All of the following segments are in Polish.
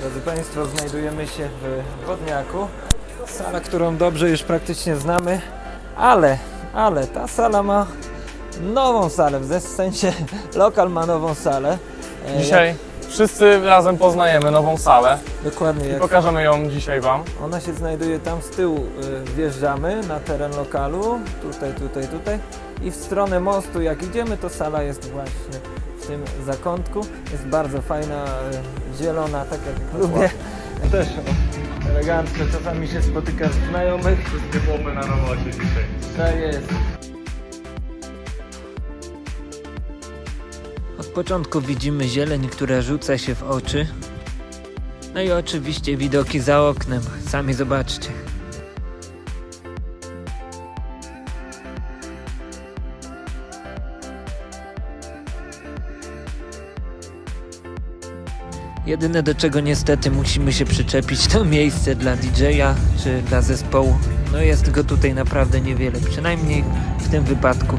Drodzy Państwo, znajdujemy się w Wodniaku. Sala, którą dobrze już praktycznie znamy, ale, ale ta sala ma nową salę, w sensie lokal ma nową salę. E, Dzisiaj wszyscy razem poznajemy nową salę Jak, dokładnie i jak pokażemy ją dzisiaj Wam. ona się znajduje tam z tyłu, y, wjeżdżamy na teren lokalu, tutaj, tutaj, tutaj i w stronę mostu jak idziemy, to sala jest właśnie w tym zakątku. Jest bardzo fajna, y, zielona, tak jak lubię. Też elegancko, czasami się spotyka z znajomych. Wszystkie chłopy na robocie dzisiaj. Tak jest. Od początku widzimy zieleń, która rzuca się w oczy. No i oczywiście widoki za oknem. Sami zobaczcie. Jedyne do czego niestety musimy się przyczepić to miejsce dla DJ-a czy dla zespołu. No jest go tutaj naprawdę niewiele, przynajmniej w tym wypadku.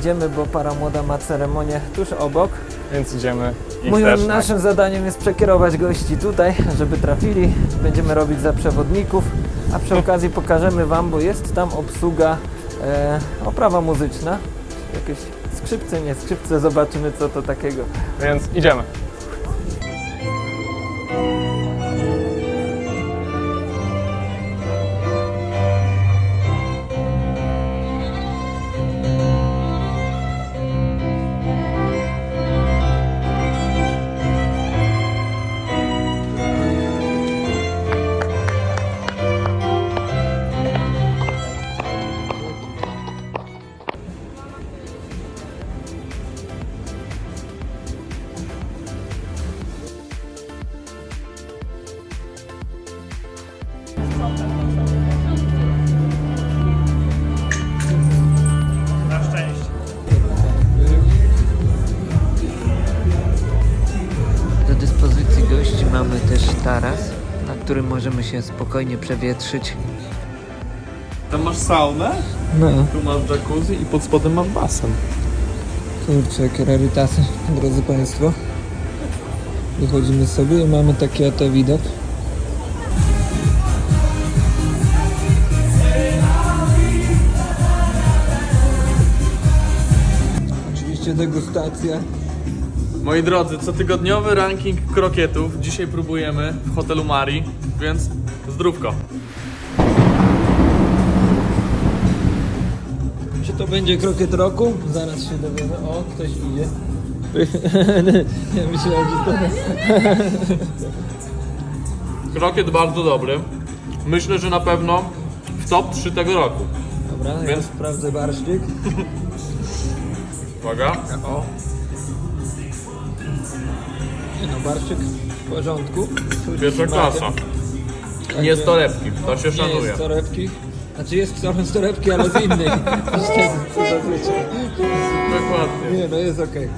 Idziemy, bo para młoda ma ceremonię tuż obok. Więc idziemy ich Moim też naszym zadaniem jest przekierować gości tutaj, żeby trafili. Będziemy robić za przewodników, a przy okazji pokażemy Wam, bo jest tam obsługa, e, oprawa muzyczna. Jakieś skrzypce, nie skrzypce, zobaczymy co to takiego. Więc idziemy. Do dyspozycji gości mamy też taras, na którym możemy się spokojnie przewietrzyć. Tam masz saunę, No, tu masz jacuzzi i pod spodem masz basen. kurczę, jakie rarytasy, drodzy Państwo. Wychodzimy sobie i mamy taki oto widok. Degustacja. Moi drodzy, cotygodniowy ranking krokietów. Dzisiaj próbujemy w hotelu Mari, więc zdrówko. Czy to będzie krokiet roku? Zaraz się dowiemy. O, ktoś idzie. ja myślałem, że to... Krokiet bardzo dobry. Myślę, że na pewno w top 3 tego roku. Dobra, ja Więc- sprawdzę barszczyk. Uwaga. O. Nie no, barszczyk w porządku. Czuć Pierwsza smakiem. klasa. Nie z torebki, to się Nie szanuje. jest torebki. Znaczy jest trochę z torebki, ale z innej. Niestety, co zazwyczaj. Dokładnie. Nie no, jest okej.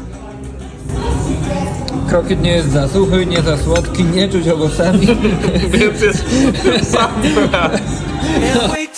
Krokiet nie jest za suchy, nie za słodki, nie czuć owocami. Więc jest. Can't wait